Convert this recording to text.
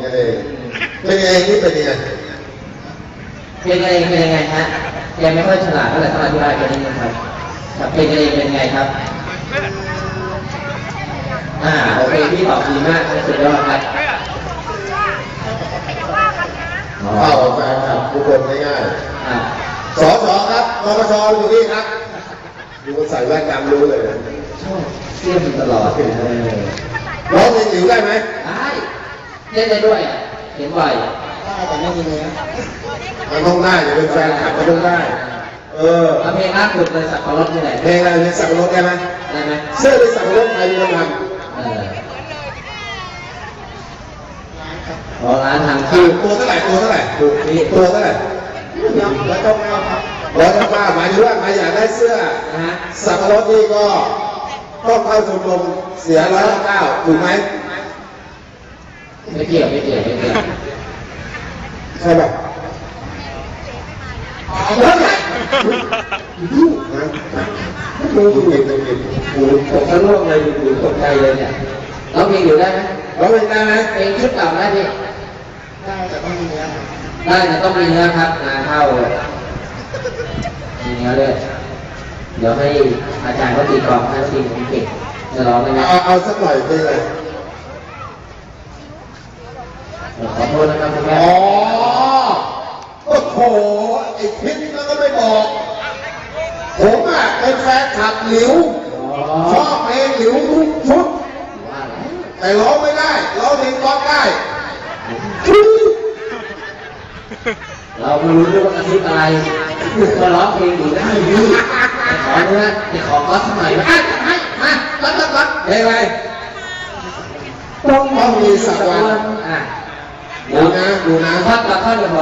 เป็นกันเองเป็นไงนี่เป็นยังไงเป็นกันเองเป็นยังไงฮะแกไม่ค่อยฉลาดเท่าไหร่ต้องอธิบายแกนิดนึงครับครับเป็นกันเองเป็นไงครับ อ่าโอเคพี่ตอบดีมากสุดยอดครับอ๋อเข้าแฟนคลับทุกคนง่ายอ่าๆสอสอครับนปชอยู่นี่ครับดูใส่แว่นดำรู้เลยชอบเชื่อมตลอดเออร้องเพลงหลิวได้ไหมได้ เล่นได้ด้วยอะเห็นบ่อยแต่ไม่มีเนื้อมันต้องได้อย่าเป็นแฟนคลับมันต้องได้ เออแล้วเพลงล่าสุดเลยสับปะรดที่ไหนเพลงอะไรเพลงสับปะรดได้ไหมได้ไหมเสื้อเป็นสับปะรดใครมีคนทเออพอร้านทางำชื่คืออตัวเท่าไหร่ตัวเท่าไหร่ตัวตัวเท่าไหร่แล้วก็ไม่ครับร้อยเก้าเก้าหมายถึงว่าใครอยากได้เสื้อนะฮะสับปะรดนี่ก็ต้องเข้าชมรมเสียร้อยเก้าเก้าถูกไหม ไม่เกี่ยวไม่เกี่ยวไม่เกี่ยวใช่ป่ะแล้วไงนะดูดูดูดูดูโอ้โหผมก็ร่วงเลยดูดูตกใจเลยเนี่ยร้องเพลงอยู่ได้ไหมร้องเพลงได้ไหมเพลงชุดเก่าได้พี่ได้แต่ต้องมีเนื้อครับได้แต่ต้องมีเนื้อครับงานเข้ามีเนื้อด้วยเดี๋ยวให้อาจารย์เขาตีกลองให้เขาตีผมเก่งจะร้องได้ไหมเอาเอาสักหน่อยเพลงอะไร ขอโทษนะครับคุณแม่อ๋อโอ้โหไอ้พิษมันก็ไม่บอก ผมอะเป็นแฟนคลับหลิว ชอบเพลงหลิวทุกชุดว่าแล้วแต่ร้องไม่ได้ ร้องเพลงก๊อตได้ เราไม่รู้ด้วยว่ากระซิบอะไรก็ร้องเพลงอยู่ได้พี่แต่ขอเนื้อแต่ขอก๊อตสมัยมาอะให้มาก๊อตก๊อตก๊อตเพลงอะไรต้องต้องมีสักวันอะ ดูนะดูนะ ท่านละท่านเดี๋ยวขอ